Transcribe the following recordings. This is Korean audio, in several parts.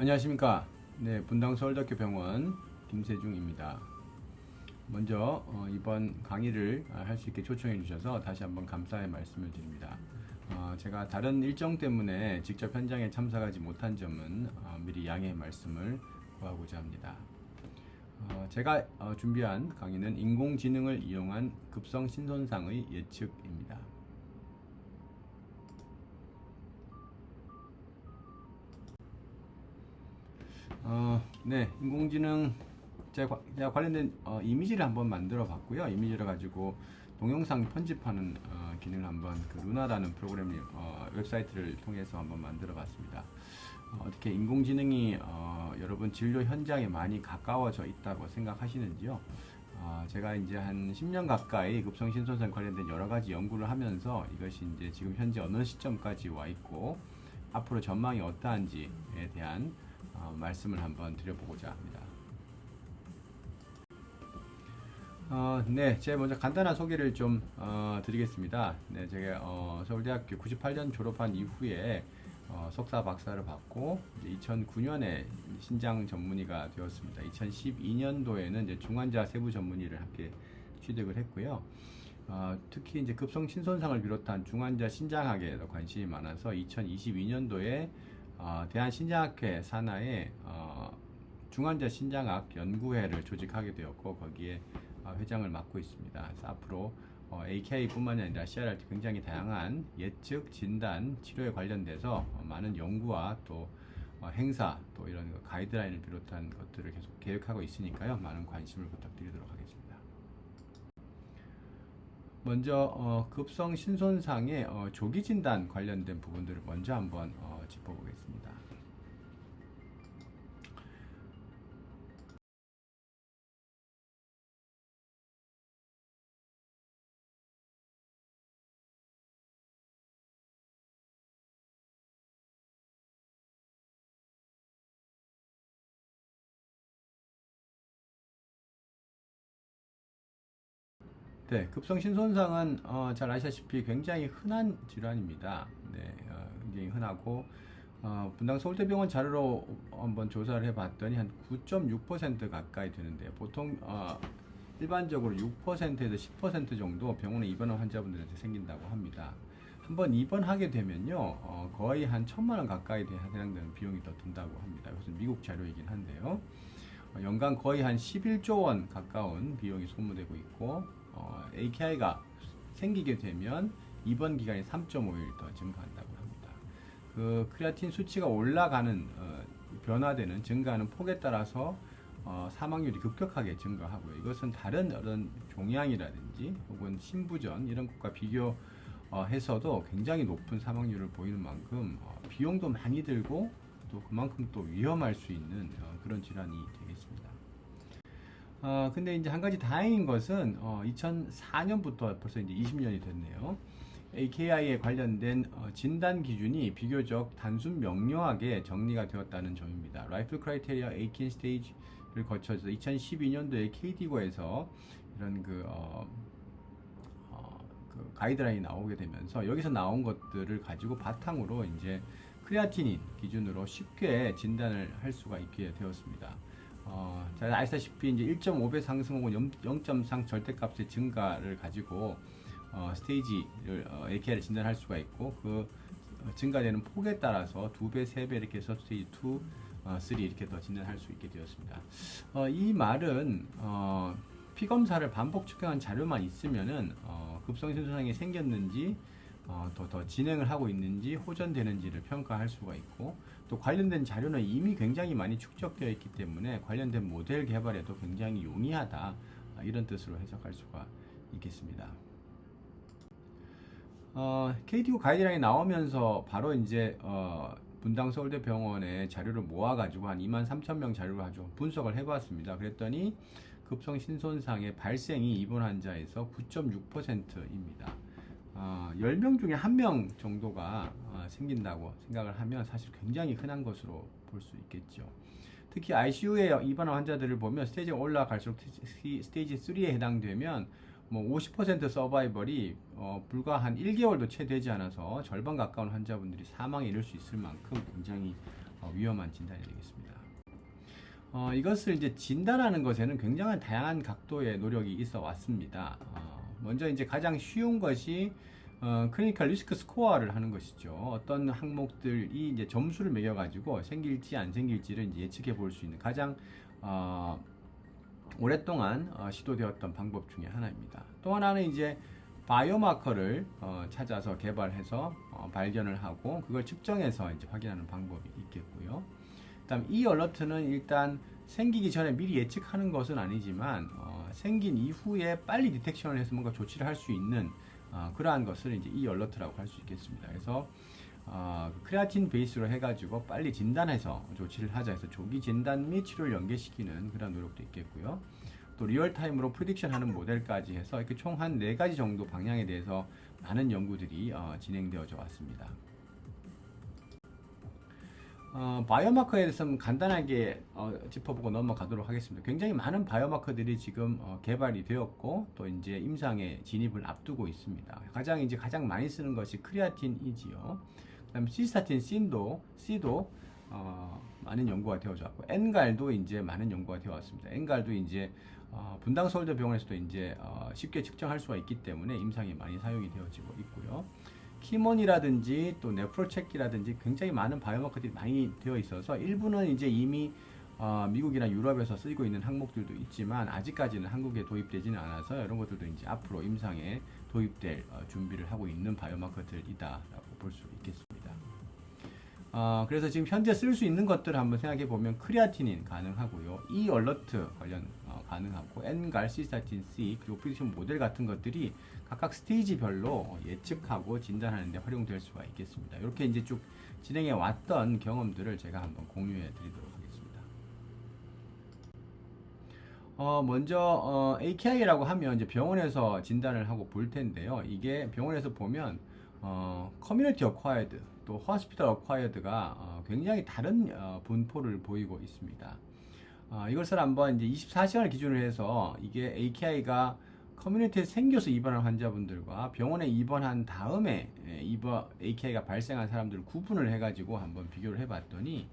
안녕하십니까. 네, 분당 서울대학교 병원 김세중입니다. 먼저 어, 이번 강의를 할 수 있게 초청해 주셔서 다시 한번 감사의 말씀을 드립니다. 어, 제가 다른 일정 때문에 직접 현장에 참석하지 못한 점은 어, 미리 양해의 말씀을 구하고자 합니다. 어, 제가 어, 준비한 강의는 인공지능을 이용한 급성 신손상의 예측입니다. 어, 네, 인공지능 제가, 관련된 어, 이미지를 한번 만들어 봤고요. 이미지를 가지고 동영상 편집하는 어, 기능을 한번 그 루나라는 프로그램 어, 웹사이트를 통해서 한번 만들어 봤습니다. 어, 어떻게 인공지능이 어, 여러분 진료 현장에 많이 가까워져 있다고 생각하시는지요? 어, 제가 이제 한 10년 가까이 급성신손상 관련된 여러 가지 연구를 하면서 이것이 이제 지금 현재 어느 시점까지 와 있고 앞으로 전망이 어떠한지에 대한 어, 말씀을 한번 드려보고자 합니다. 어, 네, 제가 먼저 간단한 소개를 좀 어, 드리겠습니다. 네, 제가 어, 서울대학교 98년 졸업한 이후에 어, 석사 박사를 받고 이제 2009년에 신장 전문의가 되었습니다. 2012년도에는 이제 중환자 세부 전문의를 함께 취득을 했고요. 어, 특히 이제 급성 신손상을 비롯한 중환자 신장학에 더 관심이 많아서 2022년도에 어, 대한신장학회 산하에 어, 중환자 신장학 연구회를 조직하게 되었고 거기에 어, 회장을 맡고 있습니다. 그래서 앞으로 어, AK뿐만이 아니라 CRRT 굉장히 다양한 예측, 진단, 치료에 관련돼서 어, 많은 연구와 또 어, 행사 또 이런 거 가이드라인을 비롯한 것들을 계속 계획하고 있으니까요. 많은 관심을 부탁드리도록 하겠습니다. 먼저 어, 급성 신손상의 어, 조기 진단 관련된 부분들을 먼저 한번 어, 짚어보겠습니다. 네, 급성 신손상은 어, 잘 아시다시피 굉장히 흔한 질환입니다. 네, 어, 굉장히 흔하고 어, 분당 서울대병원 자료로 한번 조사를 해봤더니 한 9.6% 가까이 되는데 보통 어, 일반적으로 6%에서 10% 정도 병원에 입원한 환자분들한테 생긴다고 합니다. 한번 입원하게 되면요, 어, 거의 한 천만 원 가까이 돼- 해당되는 비용이 더 든다고 합니다. 이것은 미국 자료이긴 한데요. 어, 연간 거의 한 11조 원 가까운 비용이 소모되고 있고 어, AKI가 생기게 되면 입원 기간이 3.5일 더 증가한다고 합니다. 그 크레아틴 수치가 올라가는 어, 변화되는 증가하는 폭에 따라서 어, 사망률이 급격하게 증가하고요. 이것은 다른 어떤 종양이라든지 혹은 신부전 이런 것과 비교해서도 굉장히 높은 사망률을 보이는 만큼 어, 비용도 많이 들고 또 그만큼 또 위험할 수 있는 어, 그런 질환이. 어, 근데 이제 한 가지 다행인 것은 어, 2004년부터 벌써 이제 20년이 됐네요. AKI에 관련된 어, 진단 기준이 비교적 단순 명료하게 정리가 되었다는 점입니다. 라이플 크라이테리아 에이킨 스테이지를 거쳐서 2012년도에 KD고에서 이런 그, 어, 어, 그 가이드라인이 나오게 되면서 여기서 나온 것들을 가지고 바탕으로 이제 크레아티닌 기준으로 쉽게 진단을 할 수가 있게 되었습니다. 어, 잘 아시다시피 이제 1.5배 상승 혹은 0.3 절대값의 증가를 가지고 어, 스테이지를 어, AK를 진단할 수가 있고 그 어, 증가되는 폭에 따라서 두 배, 세배 이렇게 해서 스테이지 2, 어, 3 이렇게 더 진단할 수 있게 되었습니다. 어, 이 말은 어, 피 검사를 반복 측정한 자료만 있으면은 어, 급성신소상이 생겼는지 어, 더, 더 진행을 하고 있는지 호전되는지를 평가할 수가 있고 또 관련된 자료는 이미 굉장히 많이 축적되어 있기 때문에 관련된 모델 개발에도 굉장히 용이하다 아, 이런 뜻으로 해석할 수가 있겠습니다. 어, KTO 가이드라인이 나오면서 바로 이제 어, 분당 서울대 병원에 자료를 모아가지고 한 2만 3천 명 자료를 가지고 분석을 해봤습니다. 그랬더니 급성 신손상의 발생이 입원 환자에서 9.6%입니다. 어, 10명 중에 1명 정도가 어, 생긴다고 생각을 하면 사실 굉장히 흔한 것으로 볼 수 있겠죠. 특히 ICU에 입원한 환자들을 보면 스테이지가 올라갈수록 스테이지- 스테이지 3에 해당되면 뭐 50% 서바이벌이 어, 불과 한 1개월도 채 되지 않아서 절반 가까운 환자분들이 사망에 이를 수 있을 만큼 굉장히 어, 위험한 진단이 되겠습니다. 어, 이것을 이제 진단하는 것에는 굉장한 다양한 각도의 노력이 있어 왔습니다. 어, 먼저 이제 가장 쉬운 것이 어, 클리니컬 리스크 스코어를 하는 것이죠. 어떤 항목들이 이제 점수를 매겨 가지고 생길지 안 생길지를 예측해 볼 수 있는 가장 어, 오랫동안 어, 시도되었던 방법 중에 하나입니다. 또 하나는 이제 바이오마커를 어, 찾아서 개발해서 어, 발견을 하고 그걸 측정해서 이제 확인하는 방법이 있겠고요. 그다음 이 얼러트는 일단 생기기 전에 미리 예측하는 것은 아니지만 어, 생긴 이후에 빨리 디텍션을 해서 뭔가 조치를 할 수 있는 어, 그러한 것을 이제 이 얼러트라고 할 수 있겠습니다. 그래서 어, 그 크레아틴 베이스로 해가지고 빨리 진단해서 조치를 하자 해서 조기 진단 및 치료를 연계시키는 그런 노력도 있겠고요. 또 리얼타임으로 프리딕션 하는 모델까지 해서 이렇게 총한네 가지 정도 방향에 대해서 많은 연구들이 어, 진행되어져 왔습니다. 어, 바이오마커에 대해서는 간단하게 어, 짚어보고 넘어가도록 하겠습니다. 굉장히 많은 바이오마커들이 지금 어, 개발이 되었고 또 이제 임상에 진입을 앞두고 있습니다. 가장 이제 가장 많이 쓰는 것이 크리아틴이지요. 그다음 시스타틴 C도 C도 어, 많은 연구가 되어져 왔고 엔갈도 이제 많은 연구가 되어 왔습니다. 엔갈도 이제 어, 분당 서울대 병원에서도 이제 어, 쉽게 측정할 수가 있기 때문에 임상에 많이 사용이 되어지고 있고요. 키몬이라든지 또 네프로체키라든지 굉장히 많은 바이오마커들이 많이 되어 있어서 일부는 이제 이미 어, 미국이나 유럽에서 쓰이고 있는 항목들도 있지만 아직까지는 한국에 도입되지는 않아서 이런 것들도 이제 앞으로 임상에 도입될 어, 준비를 하고 있는 바이오마커들이다라고 볼 수 있겠습니다. 어, 그래서 지금 현재 쓸 수 있는 것들을 한번 생각해 보면 크리아티닌 가능하고요. 이 얼러트 관련 어, 가능하고 N갈, 시스타틴 C 그리고 프리디션 모델 같은 것들이 각각 스테이지별로 예측하고 진단하는 데 활용될 수가 있겠습니다. 이렇게 이제 쭉 진행해 왔던 경험들을 제가 한번 공유해 드리도록 하겠습니다. 어, 먼저 어, AKI라고 하면 이제 병원에서 진단을 하고 볼 텐데요. 이게 병원에서 보면 어, 커뮤니티 어콰이드 또 호스피털 어콰이드가 어, 굉장히 다른 어, 분포를 보이고 있습니다. 어, 이것을 한번 이제 24시간을 기준으로 해서 이게 AKI가 커뮤니티에 생겨서 입원한 환자분들과 병원에 입원한 다음에 예, 입원 AKI가 발생한 사람들을 구분을 해가지고 한번 비교를 해봤더니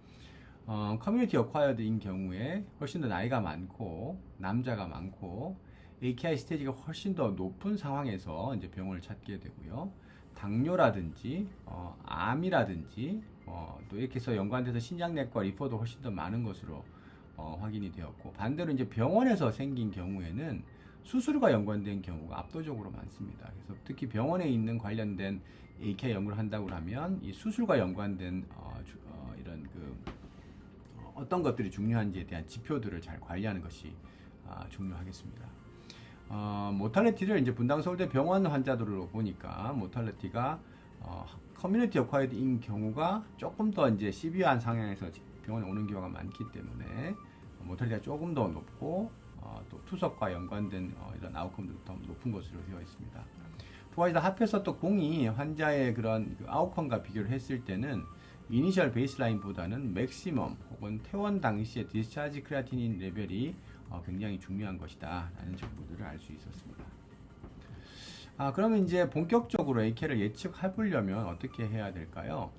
어, 커뮤니티 어콰이어드인 경우에 훨씬 더 나이가 많고 남자가 많고 AKI 스테이지가 훨씬 더 높은 상황에서 이제 병원을 찾게 되고요. 당뇨라든지 어, 암이라든지 어, 또 이렇게 해서 연관돼서 신장내과 리퍼도 훨씬 더 많은 것으로 어, 확인이 되었고 반대로 이제 병원에서 생긴 경우에는 수술과 연관된 경우가 압도적으로 많습니다. 그래서 특히 병원에 있는 관련된 AKI 연구를 한다고 하면 이 수술과 연관된 어, 주, 어, 이런 그 어, 어떤 것들이 중요한지에 대한 지표들을 잘 관리하는 것이 아, 중요하겠습니다. 어, 모탈리티를 이제 분당 서울대 병원 환자들로 보니까 모탈리티가 어, 커뮤니티 어콰이드인 경우가 조금 더 이제 시비한 상황에서 병원에 오는 경우가 많기 때문에 모탈리티가 조금 더 높고 어, 또 투석과 연관된 어, 이런 아웃컴도 더 높은 것으로 되어 있습니다. 또하이다 합해서 또 공이 환자의 그런 그 아웃컴과 비교를 했을 때는 이니셜 베이스라인보다는 맥시멈 혹은 퇴원 당시의 디스차지 크레아티닌 레벨이 어, 굉장히 중요한 것이다 라는 정보들을 알 수 있었습니다. 아, 그러면 이제 본격적으로 AK를 예측해 보려면 어떻게 해야 될까요?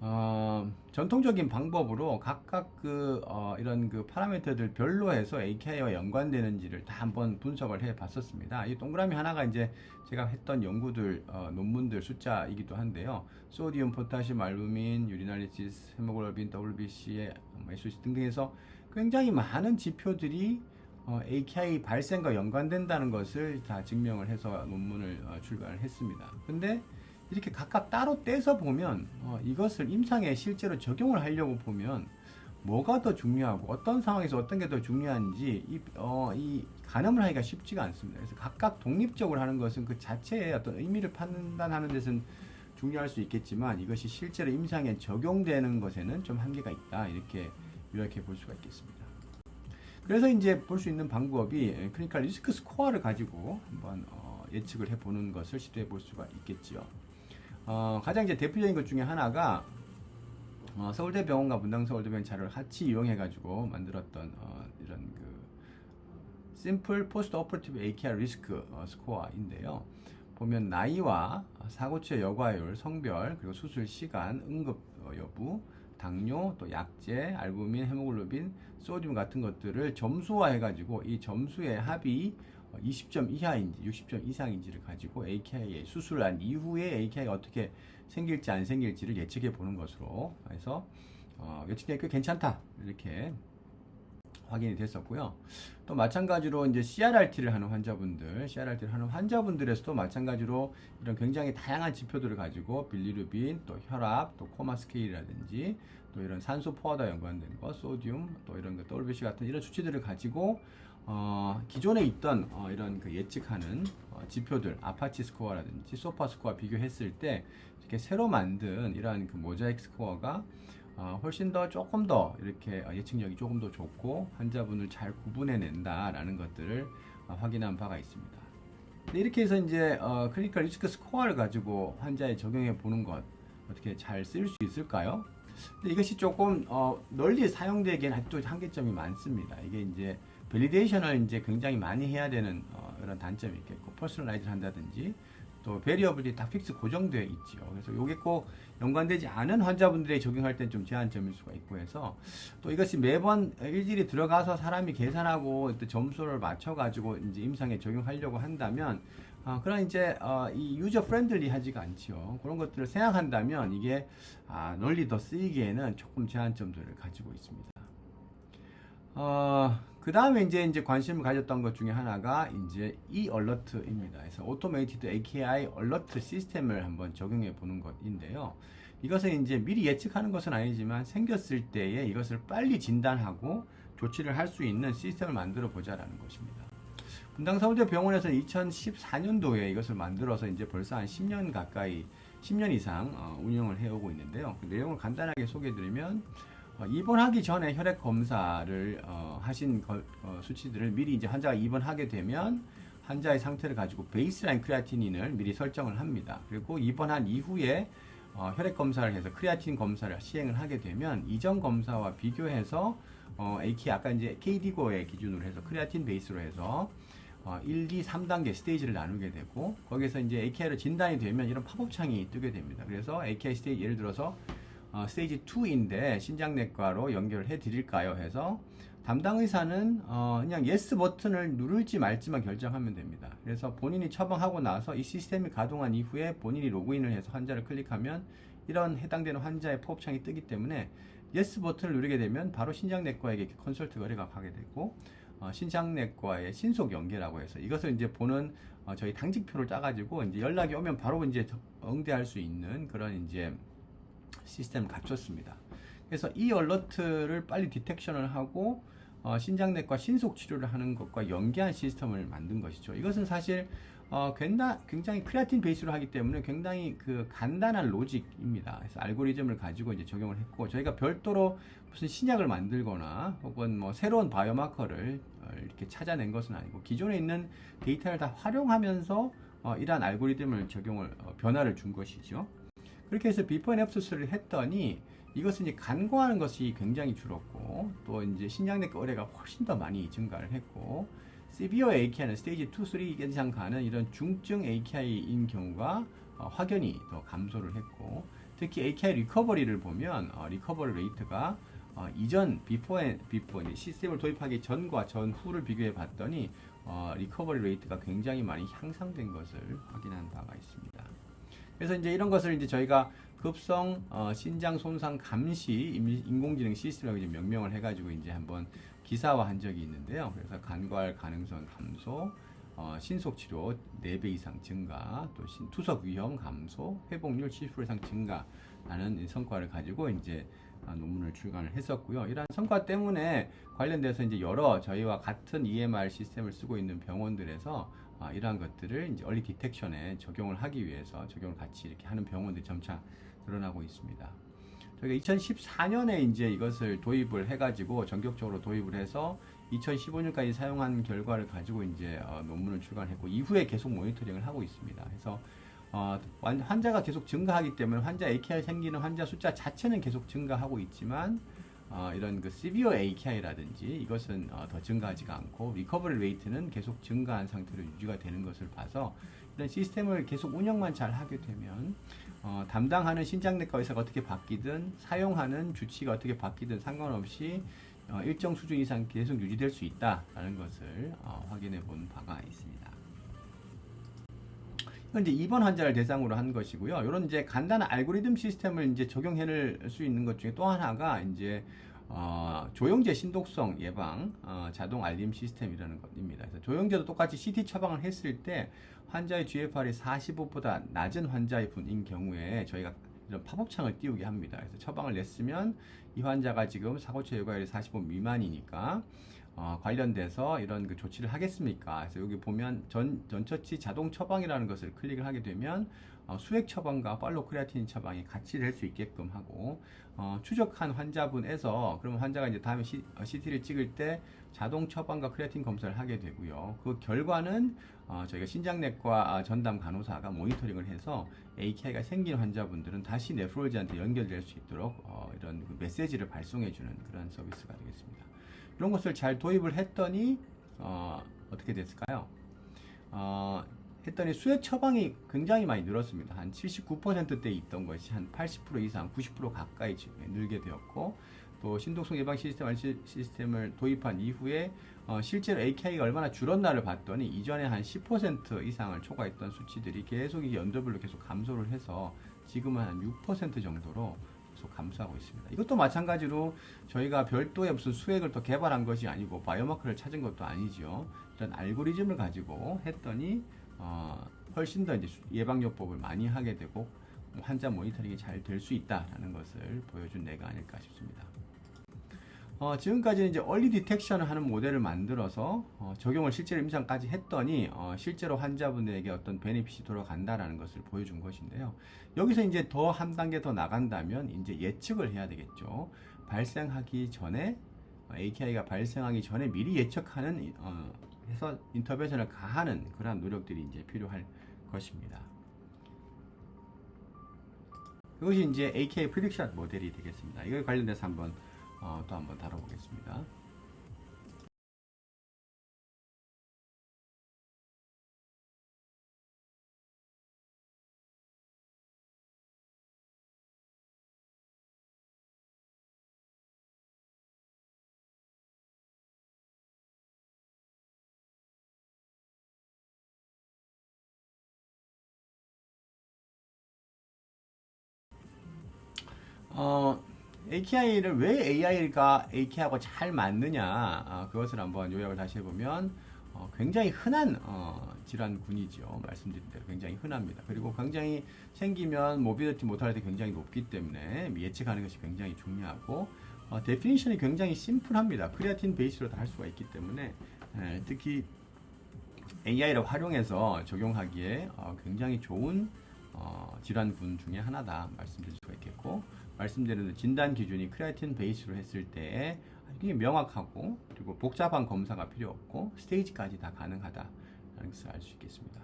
어, 전통적인 방법으로 각각 그 어, 이런 그 파라미터들 별로 해서 AKI와 연관되는지를 다 한번 분석을 해 봤었습니다. 이 동그라미 하나가 이제 제가 했던 연구들 어, 논문들 숫자이기도 한데요. 소디움, 포타슘, 알부민, 유리날리시스, 헤모글로빈, WBC, SOC 등등해서 굉장히 많은 지표들이 어, AKI 발생과 연관된다는 것을 다 증명을 해서 논문을 어, 출간을 했습니다. 근데 이렇게 각각 따로 떼서 보면 어, 이것을 임상에 실제로 적용을 하려고 보면 뭐가 더 중요하고 어떤 상황에서 어떤 게 더 중요한지 이, 어, 이 가늠을 하기가 쉽지가 않습니다. 그래서 각각 독립적으로 하는 것은 그 자체의 어떤 의미를 판단하는 데서는 중요할 수 있겠지만 이것이 실제로 임상에 적용되는 것에는 좀 한계가 있다 이렇게 요약해 볼 수가 있겠습니다. 그래서 이제 볼 수 있는 방법이 클리니컬 리스크 스코어를 가지고 한번 어, 예측을 해보는 것을 시도해 볼 수가 있겠지요. 어, 가장 이제 대표적인 것 중에 하나가 어, 서울대병원과 분당서울대병원 자료를 같이 이용해 가지고 만들었던 어, 이런 그 심플 포스트 오퍼티브 AKR 리스크 어, 스코어인데요. 보면 나이와 사고치의 여과율, 성별, 그리고 수술 시간, 응급 어, 여부, 당뇨, 또 약제, 알부민, 헤모글로빈, 소듐 같은 것들을 점수화해가지고 이 점수의 합이 20점 이하인지 60점 이상인지를 가지고 AKI에 수술한 이후에 AKI가 어떻게 생길지 안 생길지를 예측해 보는 것으로 해서 어, 예측이 꽤 괜찮다 이렇게 확인이 됐었고요. 또 마찬가지로 이제 CRRT를 하는 환자분들, CRRT를 하는 환자분들에서도 마찬가지로 이런 굉장히 다양한 지표들을 가지고 빌리루빈, 또 혈압, 또 코마 스케일이라든지 또 이런 산소 포화와 연관된 거, 소듐, 또 이런 그 WBC 같은 이런 수치들을 가지고 어, 기존에 있던 어, 이런 그 예측하는 어, 지표들, 아파치 스코어라든지 소파 스코어 비교했을 때 이렇게 새로 만든 이러한 그 모자이크 스코어가 어, 훨씬 더 조금 더 이렇게 어, 예측력이 조금 더 좋고 환자분을 잘 구분해낸다라는 것들을 어, 확인한 바가 있습니다. 이렇게 해서 이제 어, 클리니컬 리스크 스코어를 가지고 환자에 적용해 보는 것 어떻게 잘 쓸 수 있을까요? 근데 이것이 조금 어, 널리 사용되기엔 아직도 한계점이 많습니다. 이게 이제 밸리데이션을 이제 굉장히 많이 해야 되는 어, 이런 단점이 있겠고 퍼스널라이즈 한다든지 또 베리어블이 다 픽스 고정되어 있죠. 그래서 이게 꼭 연관되지 않은 환자분들에 적용할 땐 좀 제한점일 수가 있고 해서 또 이것이 매번 일일이 들어가서 사람이 계산하고 또 점수를 맞춰가지고 이제 임상에 적용하려고 한다면 아, 그런 이제 어, 이 유저 프렌들리 하지가 않죠. 그런 것들을 생각한다면 이게 아, 널리 더 쓰이기에는 조금 제한점들을 가지고 있습니다. 어, 그 다음에 이제 이제 관심을 가졌던 것 중에 하나가 이제 이 얼러트입니다. 그래서 오토메이티드 AKI 얼러트 시스템을 한번 적용해 보는 것인데요. 이것은 이제 미리 예측하는 것은 아니지만 생겼을 때에 이것을 빨리 진단하고 조치를 할 수 있는 시스템을 만들어 보자라는 것입니다. 분당 서울대 병원에서는 2014년도에 이것을 만들어서 이제 벌써 한 10년 가까이 10년 이상 어, 운영을 해오고 있는데요. 그 내용을 간단하게 소개해드리면 어, 입원하기 전에 혈액 검사를 어, 하신 거, 어, 수치들을 미리 이제 환자가 입원하게 되면 환자의 상태를 가지고 베이스라인 크레아티닌을 미리 설정을 합니다. 그리고 입원한 이후에 어, 혈액 검사를 해서 크레아틴 검사를 시행을 하게 되면 이전 검사와 비교해서 어, AK 아까 이제 KD고의 기준으로 해서 크레아틴 베이스로 해서 어, 1, 2, 3단계 스테이지를 나누게 되고 거기에서 이제 AKI로 진단이 되면 이런 팝업 창이 뜨게 됩니다. 그래서 AKI 스테이지 예를 들어서 어, 스테이지 2인데 신장내과로 연결해 드릴까요? 해서 담당 의사는 어, 그냥 예스 버튼을 누를지 말지만 결정하면 됩니다. 그래서 본인이 처방하고 나서 이 시스템이 가동한 이후에 본인이 로그인을 해서 환자를 클릭하면 이런 해당되는 환자의 포업창이 뜨기 때문에 예스 버튼을 누르게 되면 바로 신장내과에게 컨설트 거래가 가게 되고 어, 신장내과의 신속 연계라고 해서 이것을 이제 보는 어, 저희 당직표를 짜가지고 이제 연락이 오면 바로 이제 응대할 수 있는 그런 이제 시스템을 갖췄습니다. 그래서 이 얼러트를 빨리 디텍션을 하고 어, 신장내과 신속 치료를 하는 것과 연계한 시스템을 만든 것이죠. 이것은 사실 어, 굉장히, 굉장히 크리아틴 베이스로 하기 때문에 굉장히 그 간단한 로직입니다. 그래서 알고리즘을 가지고 이제 적용을 했고 저희가 별도로 무슨 신약을 만들거나 혹은 뭐 새로운 바이오마커를 어, 이렇게 찾아낸 것은 아니고 기존에 있는 데이터를 다 활용하면서 어, 이러한 알고리즘을 적용을 어, 변화를 준 것이죠. 그렇게 해서 비포 앤 애프터스를 했더니 이것은 이제 간과하는 것이 굉장히 줄었고 또 이제 신장내과 의뢰가 훨씬 더 많이 증가를 했고 시비어 AKI는 스테이지 2, 3 이상 가는 이런 중증 AKI인 경우가 어, 확연히 더 감소를 했고 특히 AKI 리커버리를 보면 어, 리커버리 레이트가 어, 이전 비포 앤 비포 시스템을 도입하기 전과 전후를 비교해 봤더니 어, 리커버리 레이트가 굉장히 많이 향상된 것을 확인한 바가 있습니다. 그래서 이제 이런 것을 이제 저희가 급성 어, 신장 손상 감시 임- 인공지능 시스템이라고 이제 명명을 해가지고 이제 한번 기사화한 적이 있는데요. 그래서 간과할 가능성 감소, 어, 신속 치료 4배 이상 증가, 또 신, 투석 위험 감소, 회복률 70% 이상 증가라는 이 성과를 가지고 이제 아, 논문을 출간을 했었고요. 이러한 성과 때문에 관련돼서 이제 여러 저희와 같은 EMR 시스템을 쓰고 있는 병원들에서 아, 이러한 것들을 이제 얼리 디텍션에 적용을 하기 위해서 적용을 같이 이렇게 하는 병원들이 점차 늘어나고 있습니다. 저희가 2014년에 이제 이것을 도입을 해가지고 전격적으로 도입을 해서 2015년까지 사용한 결과를 가지고 이제 어, 논문을 출간했고 이후에 계속 모니터링을 하고 있습니다. 그래서 어, 환- 환자가 계속 증가하기 때문에 환자 AKI 생기는 환자 숫자 자체는 계속 증가하고 있지만 어, 이런 그 시비어 AKI라든지 이것은 어, 더 증가하지가 않고 리커버리 레이트는 계속 증가한 상태로 유지가 되는 것을 봐서 이런 시스템을 계속 운영만 잘 하게 되면 어, 담당하는 신장내과 의사가 어떻게 바뀌든 사용하는 주치가 어떻게 바뀌든 상관없이 어, 일정 수준 이상 계속 유지될 수 있다라는 것을 어, 확인해 본 바가 있습니다. 이제 입원 환자를 대상으로 한 것이고요. 이런 이제 간단한 알고리즘 시스템을 이제 적용해낼 수 있는 것 중에 또 하나가 이제 어, 조영제 신독성 예방 어, 자동 알림 시스템이라는 것입니다. 그래서 조영제도 똑같이 CT 처방을 했을 때 환자의 GFR이 45보다 낮은 환자의 분인 경우에 저희가 이런 팝업창을 띄우게 합니다. 그래서 처방을 냈으면 이 환자가 지금 사고체 요가율이 45 미만이니까 어, 관련돼서 이런 그 조치를 하겠습니까? 그래서 여기 보면 전, 전처치 자동 처방이라는 것을 클릭을 하게 되면 어, 수액 처방과 팔로 크레아틴 처방이 같이 될 수 있게끔 하고 어, 추적한 환자분에서 그러면 환자가 이제 다음에 시, 어, CT를 찍을 때 자동 처방과 크레아틴 검사를 하게 되고요. 그 결과는 어, 저희가 신장내과 아, 전담 간호사가 모니터링을 해서 AKI가 생긴 환자분들은 다시 네프롤지한테 연결될 수 있도록 어, 이런 그 메시지를 발송해주는 그런 서비스가 되겠습니다. 이런 것을 잘 도입을 했더니 어, 어떻게 됐을까요? 어, 했더니 수액 처방이 굉장히 많이 늘었습니다. 한 79%대 있던 것이 한 80% 이상, 90% 가까이 지금 늘게 되었고 또 신독성 예방 시스템 알시- 시스템을 도입한 이후에 어, 실제로 AKI가 얼마나 줄었나를 봤더니 이전에 한 10% 이상을 초과했던 수치들이 계속 이 연도별로 계속 감소를 해서 지금은 한 6% 정도로 계속 감소하고 있습니다. 이것도 마찬가지로 저희가 별도의 무슨 수액을 또 개발한 것이 아니고 바이오마커를 찾은 것도 아니죠. 이런 알고리즘을 가지고 했더니 어, 훨씬 더 이제 수- 예방요법을 많이 하게 되고 환자 모니터링이 잘 될 수 있다라는 것을 보여준 예가 아닐까 싶습니다. 어, 지금까지는 이제 얼리 디텍션을 하는 모델을 만들어서 어, 적용을 실제로 임상까지 했더니 어, 실제로 환자분에게 어떤 베네핏이 돌아간다라는 것을 보여준 것인데요. 여기서 이제 더 한 단계 더 나간다면 이제 예측을 해야 되겠죠. 발생하기 전에 어, AKI가 발생하기 전에 미리 예측하는 어, 해서 인터벤션을 가하는 그러한 노력들이 이제 필요할 것입니다. 이것이 이제 AKI 프리딕션 모델이 되겠습니다. 이걸 관련돼서 한번 어, 또 한번 다뤄보겠습니다. 어, AKI를 왜 AI가 AK하고 잘 맞느냐 아, 그것을 한번 요약을 다시 해보면 어, 굉장히 흔한 어, 질환군이죠. 말씀드린 대로 굉장히 흔합니다. 그리고 굉장히 생기면 모빌리티 모탈리티 굉장히 높기 때문에 예측하는 것이 굉장히 중요하고 어, 데피니션이 굉장히 심플합니다. 크레아틴 베이스로 다 할 수가 있기 때문에 에, 특히 AI를 활용해서 적용하기에 어, 굉장히 좋은 어, 질환군 중에 하나다 말씀드릴 수가 있겠고 말씀드린 진단 기준이 크레아틴 베이스로 했을 때 굉장히 명확하고 그리고 복잡한 검사가 필요 없고 스테이지까지 다 가능하다라는 것을 알 수 있겠습니다.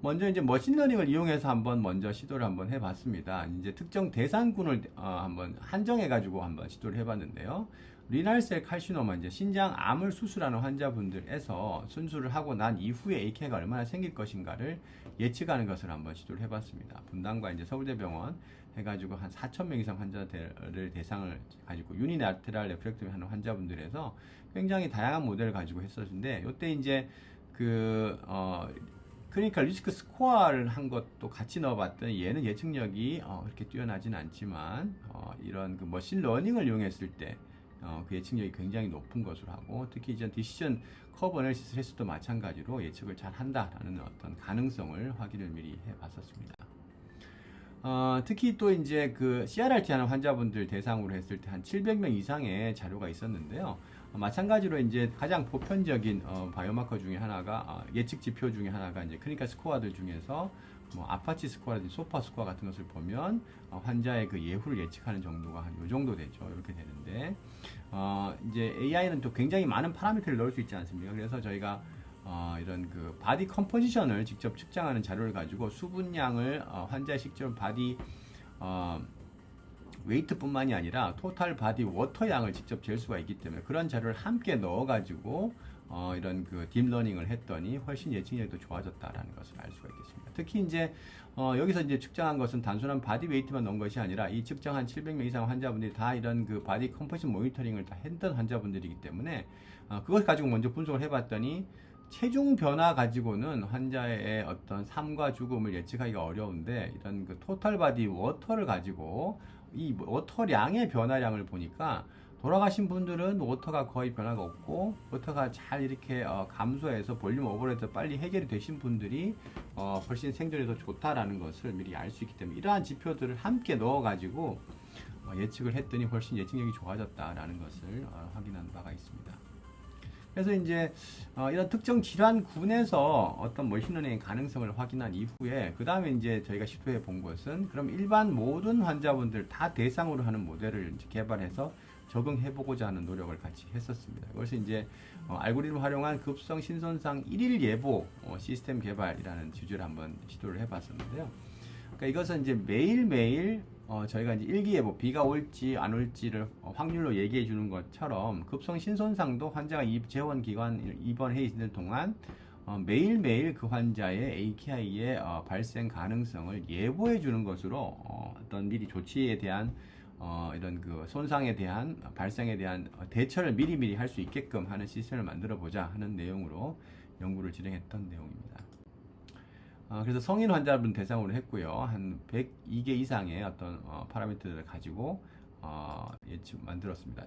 먼저 이제 머신러닝을 이용해서 한번 먼저 시도를 한번 해봤습니다. 이제 특정 대상군을 어, 한번 한정해 가지고 한번 시도를 해봤는데요. 리날셀 칼시노마 이제 신장 암을 수술하는 환자분들에서 순수를 하고 난 이후에 AK가 얼마나 생길 것인가를 예측하는 것을 한번 시도를 해봤습니다. 분당과 이제 서울대병원 해가지고 한 4천 명 이상 환자들을 대상을 가지고 유니라테랄 레프렉토미 하는 환자분들에서 굉장히 다양한 모델을 가지고 했었는데 이때 이제 그 어, 클리니컬 리스크 스코어를 한 것도 같이 넣어봤더니 얘는 예측력이 어, 그렇게 뛰어나진 않지만 어, 이런 그 머신 러닝을 이용했을 때 어, 그 예측력이 굉장히 높은 것으로 하고 특히 이제 디시전 커브 어널리시스 했을 도 마찬가지로 예측을 잘 한다라는 어떤 가능성을 확인을 미리 해봤었습니다. 어, 특히 또 이제 그 CRRT 하는 환자분들 대상으로 했을 때 한 700명 이상의 자료가 있었는데요. 어, 마찬가지로 이제 가장 보편적인 어, 바이오마커 중에 하나가 어, 예측 지표 중에 하나가 이제 클리니컬 스코어들 중에서 뭐 아파치 스코어라든지 소파 스코어 같은 것을 보면 어, 환자의 그 예후를 예측하는 정도가 한 요 정도 되죠. 이렇게 되는데 어, 이제 AI는 또 굉장히 많은 파라미터를 넣을 수 있지 않습니까? 그래서 저희가 어, 이런 그 바디 컴포지션을 직접 측정하는 자료를 가지고 수분량을 어, 환자의 실제로 바디 어, 웨이트뿐만이 아니라 토탈 바디 워터 양을 직접 잴 수가 있기 때문에 그런 자료를 함께 넣어가지고 어, 이런 그 딥러닝을 했더니 훨씬 예측력이 더 좋아졌다라는 것을 알 수가 있겠습니다. 특히 이제 어, 여기서 이제 측정한 것은 단순한 바디 웨이트만 넣은 것이 아니라 이 측정한 700명 이상 환자분들이 다 이런 그 바디 컴포지션 모니터링을 다 했던 환자분들이기 때문에 어, 그걸 가지고 먼저 분석을 해봤더니 체중 변화 가지고는 환자의 어떤 삶과 죽음을 예측하기가 어려운데 이런 그 토탈 바디 워터를 가지고 이 워터량의 변화량을 보니까 돌아가신 분들은 워터가 거의 변화가 없고 워터가 잘 이렇게 어, 감소해서 볼륨 오버레드 빨리 해결이 되신 분들이 어, 훨씬 생존이 더 좋다라는 것을 미리 알 수 있기 때문에 이러한 지표들을 함께 넣어가지고 어, 예측을 했더니 훨씬 예측력이 좋아졌다라는 것을 어, 확인한 바가 있습니다. 그래서 이제 어, 이런 특정 질환군에서 어떤 머신러닝의 가능성을 확인한 이후에 그 다음에 이제 저희가 시도해 본 것은 그럼 일반 모든 환자분들 다 대상으로 하는 모델을 개발해서 적응해 보고자 하는 노력을 같이 했었습니다. 그것이 이제 어, 알고리즘 활용한 급성 신손상 1일 예보 어, 시스템 개발이라는 주제를 한번 시도를 해봤었는데요. 그러니까 이것은 이제 매일매일 어, 저희가 이제 일기예보 비가 올지 안 올지를 어, 확률로 얘기해 주는 것처럼 급성 신손상도 환자가 입 재원 기관 입원해 있는 동안 어, 매일매일 그 환자의 AKI의 어, 발생 가능성을 예보해 주는 것으로 어, 어떤 미리 조치에 대한 어, 이런 그 손상에 대한 어, 발생에 대한 어, 대처를 미리미리 할 수 있게끔 하는 시스템을 만들어 보자 하는 내용으로 연구를 진행했던 내용입니다. 어, 그래서 성인 환자분 대상으로 했고요. 한 102개 이상의 어떤 어, 파라미터들을 가지고 어, 예측 만들었습니다.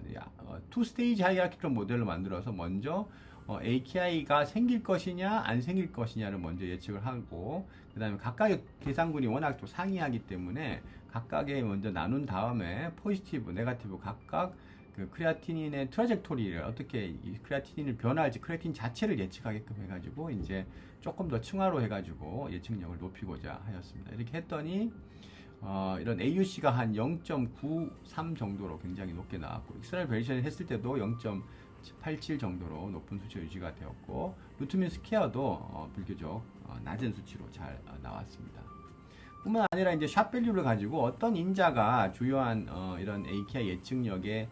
투 스테이지 하이라키컬 모델로 만들어서 먼저 어, AKI가 생길 것이냐 안 생길 것이냐를 먼저 예측을 하고 그 다음에 각각의 대상군이 워낙 또 상이하기 때문에 각각에 먼저 나눈 다음에 포지티브, 네가티브 각각 그 크레아티닌의 트라젝토리를 어떻게 이 크레아티닌을 변화할지 크레아틴 자체를 예측하게끔 해가지고 이제 조금 더 층화로 해가지고 예측력을 높이고자 하였습니다. 이렇게 했더니 어, 이런 AUC가 한 0.93 정도로 굉장히 높게 나왔고 익스터널 베리션을 했을 때도 0.87 정도로 높은 수치가 유지가 되었고 루트민 스퀘어도 어, 비교적 어, 낮은 수치로 잘 어, 나왔습니다. 뿐만 아니라 이제 샵 밸류를 가지고 어떤 인자가 주요한 어, 이런 AKI 예측력의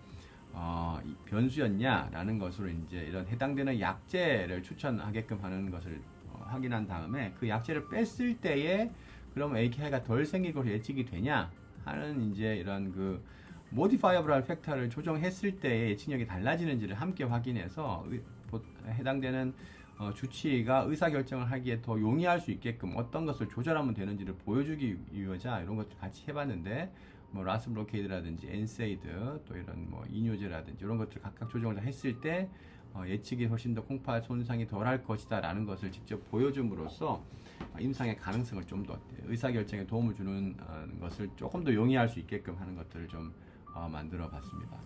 어, 이 변수였냐라는 것으로 이제 이런 해당되는 약제를 추천하게끔 하는 것을 어, 확인한 다음에 그 약제를 뺐을 때에 그럼 AKI가 덜 생길 것으로 예측이 되냐 하는 이제 이런 그 모디파이어블 팩터를 조정했을 때의 예측력이 달라지는지를 함께 확인해서 해당되는 어, 주치의가 의사 결정을 하기에 더 용이할 수 있게끔 어떤 것을 조절하면 되는지를 보여주기 위해자 이런 것들 같이 해봤는데 뭐 라스 블로케이드라든지 엔세이드 또 이런 뭐 이뇨제라든지 이런 것들 각각 조정을 다 했을 때 어, 예측이 훨씬 더 공파 손상이 덜할 것이다 라는 것을 직접 보여줌으로써 어, 임상의 가능성을 좀 더 의사 결정에 도움을 주는 어, 것을 조금 더 용이할 수 있게끔 하는 것들을 좀 어, 만들어 봤습니다.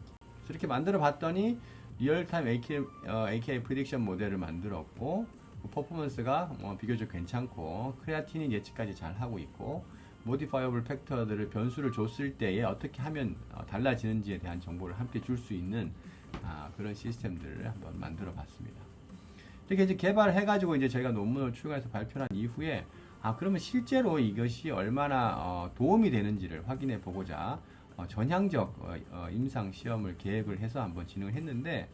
이렇게 만들어 봤더니 리얼타임 AKI, 어, AKI 프리딕션 모델을 만들었고 그 퍼포먼스가 어, 비교적 괜찮고 크레아티닌 예측까지 잘 하고 있고 모디파이어블 팩터들을 변수를 줬을 때에 어떻게 하면 어, 달라지는지에 대한 정보를 함께 줄 수 있는 아, 그런 시스템들을 한번 만들어 봤습니다. 이렇게 이제 개발해 가지고 이제 저희가 논문을 출간해서 발표한 이후에 아 그러면 실제로 이것이 얼마나 어, 도움이 되는지를 확인해 보고자 어, 전향적 어, 어, 임상 시험을 계획을 해서 한번 진행을 했는데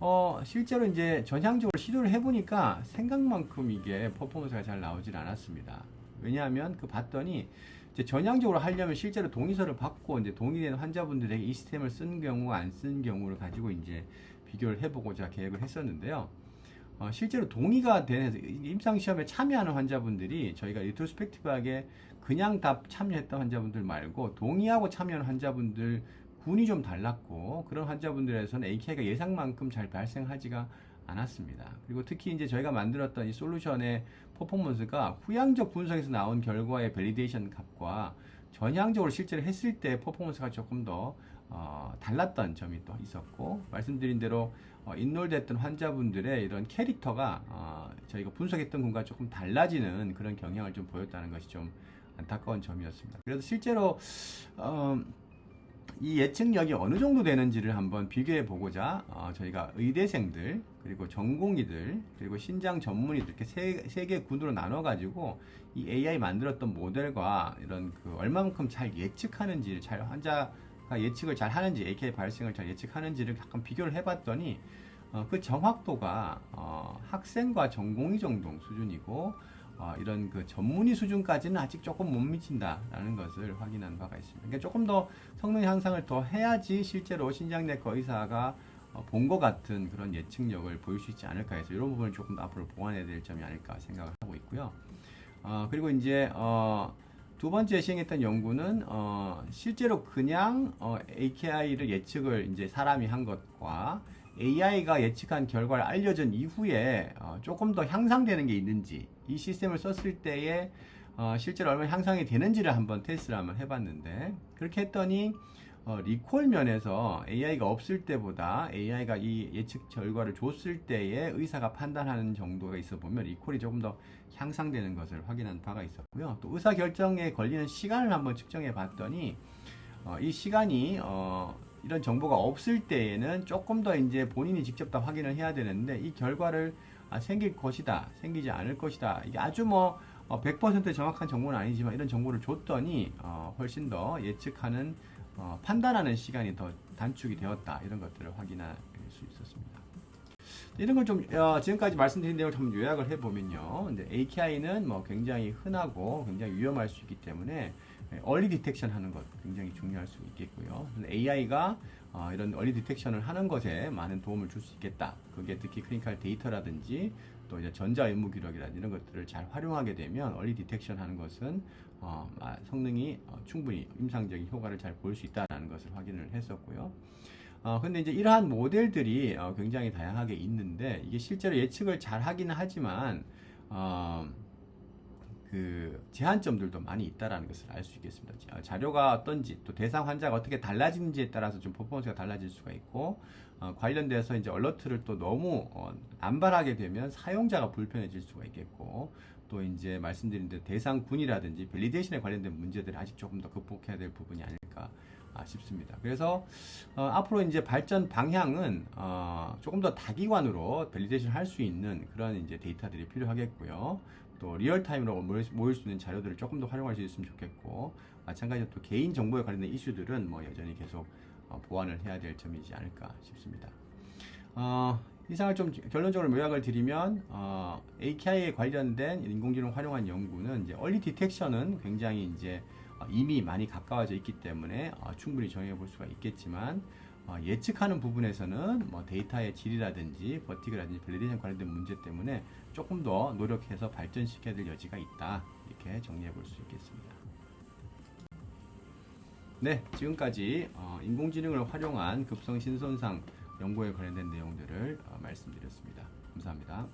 어, 실제로 이제 전향적으로 시도를 해보니까 생각만큼 이게 퍼포먼스가 잘 나오질 않았습니다. 왜냐하면 그 봤더니 이제 전향적으로 하려면 실제로 동의서를 받고 이제 동의된 환자분들에게 이 시스템을 쓴 경우 안쓴 경우를 가지고 이제 비교를 해보고자 계획을 했었는데요. 어, 실제로 동의가 되는 임상 시험에 참여하는 환자분들이 저희가 리트로스펙티브하게 그냥 다 참여했던 환자분들 말고 동의하고 참여하는 환자분들 군이 좀 달랐고 그런 환자분들에서는 AKI가 예상만큼 잘 발생하지가 않았습니다. 그리고 특히 이제 저희가 만들었던 이 솔루션의 퍼포먼스가 후양적 분석에서 나온 결과의 밸리데이션 값과 전향적으로 실제로 했을 때 퍼포먼스가 조금 더 어, 달랐던 점이 또 있었고 말씀드린 대로 어, 인롤됐던 환자분들의 이런 캐릭터가 어, 저희가 분석했던 것과 조금 달라지는 그런 경향을 좀 보였다는 것이 좀 안타까운 점이었습니다. 그래서 실제로 어, 이 예측력이 어느 정도 되는지를 한번 비교해 보고자 어, 저희가 의대생들 그리고 전공의들 그리고 신장 전문의들 이렇게 세개 군으로 나눠 가지고 이 AI 만들었던 모델과 이런 그 얼마만큼 잘 예측하는지 잘 환자가 예측을 잘 하는지 AKI 발생을 잘 예측하는지를 약간 비교를 해봤더니 어, 그 정확도가 어, 학생과 전공의 정도 수준이고 어, 이런 그 전문의 수준까지는 아직 조금 못 미친다라는 것을 확인한 바가 있습니다. 그러니까 조금 더 성능 향상을 더 해야지 실제로 신장내과 의사가 어, 본것 같은 그런 예측력을 보일 수 있지 않을까 해서 이런 부분을 조금 더 앞으로 보완해야 될 점이 아닐까 생각을 하고 있고요. 어, 그리고 이제 어, 두 번째 시행했던 연구는 어, 실제로 그냥 어, AKI를 예측을 이제 사람이 한 것과 AI가 예측한 결과를 알려준 이후에 어, 조금 더 향상되는 게 있는지 이 시스템을 썼을 때에 어, 실제로 얼마나 향상이 되는지를 한번 테스트를 한번 해봤는데 그렇게 했더니 어, 리콜 면에서 AI가 없을 때보다 AI가 이 예측 결과를 줬을 때에 의사가 판단하는 정도가 있어 보면 리콜이 조금 더 향상되는 것을 확인한 바가 있었고요. 또 의사 결정에 걸리는 시간을 한번 측정해 봤더니 어, 이 시간이 어, 이런 정보가 없을 때에는 조금 더 이제 본인이 직접 다 확인을 해야 되는데 이 결과를 아, 생길 것이다, 생기지 않을 것이다. 이게 아주 뭐 어, 100% 정확한 정보는 아니지만 이런 정보를 줬더니 어, 훨씬 더 예측하는 어, 판단하는 시간이 더 단축이 되었다 이런 것들을 확인할 수 있었습니다. 이런 걸좀 어, 지금까지 말씀드린 내용을 좀 요약을 해보면요. 근데 AKI는 뭐 굉장히 흔하고 굉장히 위험할 수 있기 때문에 얼리 디텍션 하는 것 굉장히 중요할 수 있겠고요. AI가 어, 이런 얼리 디텍션을 하는 것에 많은 도움을 줄 수 있겠다. 그게 특히 클리니컬 데이터라든지 또 이제 전자 의무 기록이라든지 이런 것들을 잘 활용하게 되면 얼리 디텍션 하는 것은 어, 아, 성능이 어, 충분히 임상적인 효과를 잘 볼 수 있다는 것을 확인을 했었고요. 어, 근데 이제 이러한 모델들이 어, 굉장히 다양하게 있는데 이게 실제로 예측을 잘 하기는 하지만 어, 그 제한점들도 많이 있다라는 것을 알 수 있겠습니다. 자, 자료가 어떤지 또 대상 환자가 어떻게 달라지는지에 따라서 좀 퍼포먼스가 달라질 수가 있고 어, 관련돼서 이제 얼러트를 또 너무 어, 남발하게 되면 사용자가 불편해질 수가 있겠고 또 이제 말씀드린 대로 대상군이라든지 밸리데이션에 관련된 문제들이 아직 조금 더 극복해야 될 부분이 아닐까 아, 싶습니다. 그래서 어, 앞으로 이제 발전 방향은 어, 조금 더 다기관으로 밸리데이션 할 수 있는 그런 이제 데이터들이 필요하겠고요. 또 리얼타임으로 모일, 수- 있는 자료들을 조금 더 활용할 수 있으면 좋겠고 마찬가지로 또 개인 정보에 관련된 이슈들은 뭐 여전히 계속 어, 보완을 해야 될 점이지 않을까 싶습니다. 어, 이상을 좀 결론적으로 요약을 드리면 어, AKI에 관련된 인공지능 활용한 연구는 이제 얼리 디텍션은 굉장히 이제 어, 이미 많이 가까워져 있기 때문에 어, 충분히 정해 볼 수가 있겠지만 어, 예측하는 부분에서는 뭐 데이터의 질이라든지 버티그라든지 밸리데이션 관련된 문제 때문에 조금 더 노력해서 발전시켜야 될 여지가 있다 이렇게 정리해 볼 수 있겠습니다. 네, 지금까지 어, 인공지능을 활용한 급성 신손상 연구에 관련된 내용들을 어, 말씀드렸습니다. 감사합니다.